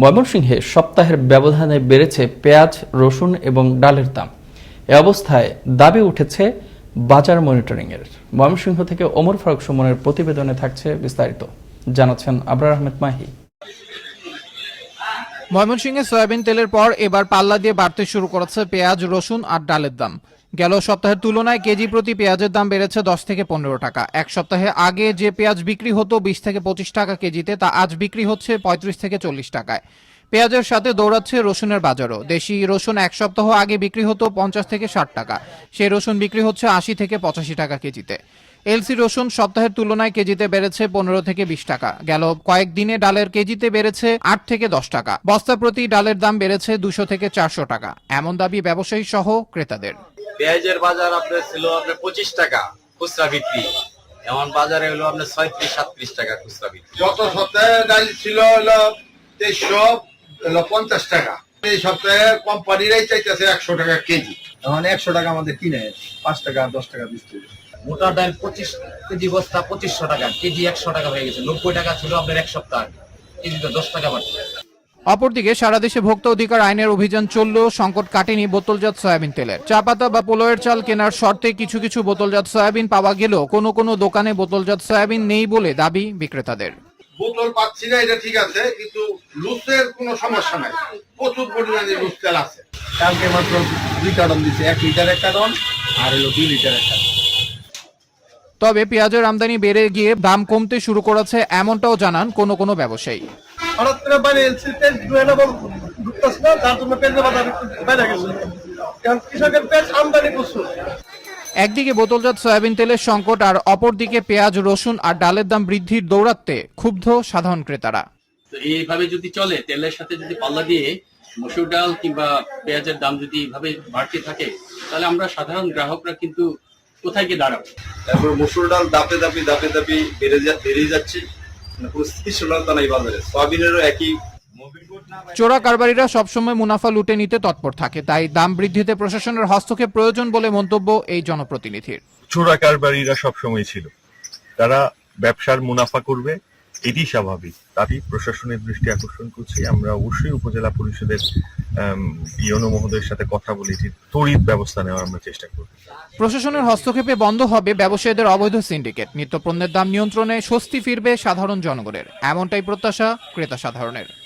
ময়মনসিংহে সপ্তাহের ব্যবধানে বেড়েছে পেঁয়াজ, রসুন এবং ডালের দাম। এ অবস্থায় দাবি উঠেছে বাজার মনিটরিংয়ের। ময়মনসিংহ থেকে ওমর ফারুক সুমনের প্রতিবেদনে থাকছে বিস্তারিত। জানাচ্ছেন আবরার আহমেদ মাহি। ময়মনসিংহে সয়াবিন তেলের পর এবার পাল্লা দিয়ে বাড়তে শুরু করেছে পেঁয়াজ, রসুন আর ডালের দাম। গেল সপ্তাহের তুলনায় কেজি প্রতি পেঁয়াজের দাম বেড়েছে দশ থেকে পনেরো টাকা। এক সপ্তাহে আগে যে পেঁয়াজ বিক্রি হতো বিশ থেকে পঁচিশ টাকা কেজিতে, তা আজ বিক্রি হচ্ছে পঁয়ত্রিশ থেকে চল্লিশ টাকায়। পেঁয়াজের সাথে দৌড়াচ্ছে রসুনের বাজারও। দেশি রসুন এক সপ্তাহ আগে বিক্রি হতো পঞ্চাশ থেকে ষাট টাকা। সেই রসুন বিক্রি হচ্ছে আশি থেকে পঁচাশি টাকা কেজিতে। এলসি রসুন সপ্তাহের তুলনায় কেজিতে বেড়েছে পনেরো থেকে বিশ টাকা। গেল কয়েকদিনে ডালের কেজিতে বেড়েছে আট থেকে দশ টাকা। বস্তা প্রতি ডালের দাম বেড়েছে দুশো থেকে চারশো টাকা। এমন দাবি ব্যবসায়ী সহ ক্রেতাদের। পেঁয়াজের বাজার আপনার ছিল আপনার পঁচিশ টাকা খুচরা বিক্রি। এমন বাজারে হলো আপনার ছয়ত্রিশ সাতত্রিশ টাকা খুচরা বিক্রি। গত সপ্তাহে ডাল ছিল হলো তেইশশো হলো পঞ্চাশ টাকা। এই সপ্তাহে কোম্পানিরাই চাইতেছে একশো টাকা কেজি। এখন একশো টাকা আমাদের কিনে পাঁচ টাকা দশ টাকা বিক্রি মোটা ডাল পঁচিশ কেজি বস্তা পঁচিশশো টাকা কেজি একশো টাকা হয়ে গেছে। নব্বই টাকা ছিল আপনার এক সপ্তাহ আগে কেজিতে দশ টাকা বাড়ছে। অপরদিকে সারা দেশে ভোক্তা অধিকার আইনের অভিযান চললেও সংকট কাটেনি বোতলজাত সয়াবিন তেলের। চা পাতা বা পোলোয়ের চাল কেনার শর্তে কিছু কিছু বোতলজাত সয়াবিন পাওয়া গেলেও কোনো কোনো দোকানে বোতলজাত সয়াবিন নেই বলে দাবি বিক্রেতাদের। বোতল পাচ্ছি না এটা ঠিক আছে কিন্তু লুচের কোনো সমস্যা নাই। প্রচুর পরিমাণে লুচ তেল আছে। কালকে মাত্র দুই কার্টন দিচ্ছে এক লিটার এক কার্টন আর হলো দুই লিটার এক কার্টন। তবে পেঁয়াজের আমদানি বেড়ে গিয়ে দাম কমতে শুরু করেছে এমনটাও জানান কোনো কোনো ব্যবসায়ী। হঠাৎ করে বাইরে এলসি তেল ডুয়েল ঢুকতেছে না যার জন্য পেঁয়াজের বাজার একটু গেছে। কারণ কৃষকের পেঁয়াজ আমদানি প্রচুর। একদিকে বোতলজাত সয়াবিন তেলের সংকট আর অপরদিকে পেঁয়াজ রসুন আর ডালের দাম বৃদ্ধির দৌরাত্মে ক্ষুব্ধ সাধারণ ক্রেতারা। তো এইভাবে যদি চলে তেলের সাথে যদি পাল্লা দিয়ে মসুর ডাল কিংবা পেঁয়াজের দাম যদি এইভাবে বাড়তে থাকে তাহলে আমরা সাধারণ গ্রাহকরা কিন্তু কোথায় গিয়ে দাঁড়াবো? তারপর মসুর ডাল দাপে দাপি দাপে দাপি বেড়ে যা বেড়েই যাচ্ছে। মানে কোনো স্থিতিশীলতা নাই বাজারে। সয়াবিনেরও একই চোরা কারবারিরা সবসময় মুনাফা লুটে নিতে তৎপর থাকে তাই দাম বৃদ্ধিতে প্রশাসনের হস্তক্ষেপ প্রয়োজন বলে মন্তব্য এই জনপ্রতিনিধির। চোরা কারবারিরা সবসময় ছিল। তারা ব্যবসার মুনাফা করবে এটি স্বাভাবিক। তারই প্রশাসনের দৃষ্টি আকর্ষণ করছি। আমরা অবশ্যই উপজেলা পরিষদের ইয়নো মহোদয়ের সাথে কথা বলে এটির তড়িৎ ব্যবস্থা নেওয়ার আমরা চেষ্টা করব। প্রশাসনের হস্তক্ষেপে বন্ধ হবে ব্যবসায়ীদের অবৈধ সিন্ডিকেট। নিত্যপণ্যের দাম নিয়ন্ত্রণে স্বস্তি ফিরবে সাধারণ জনগণের। এমনটাই প্রত্যাশা ক্রেতা সাধারণের।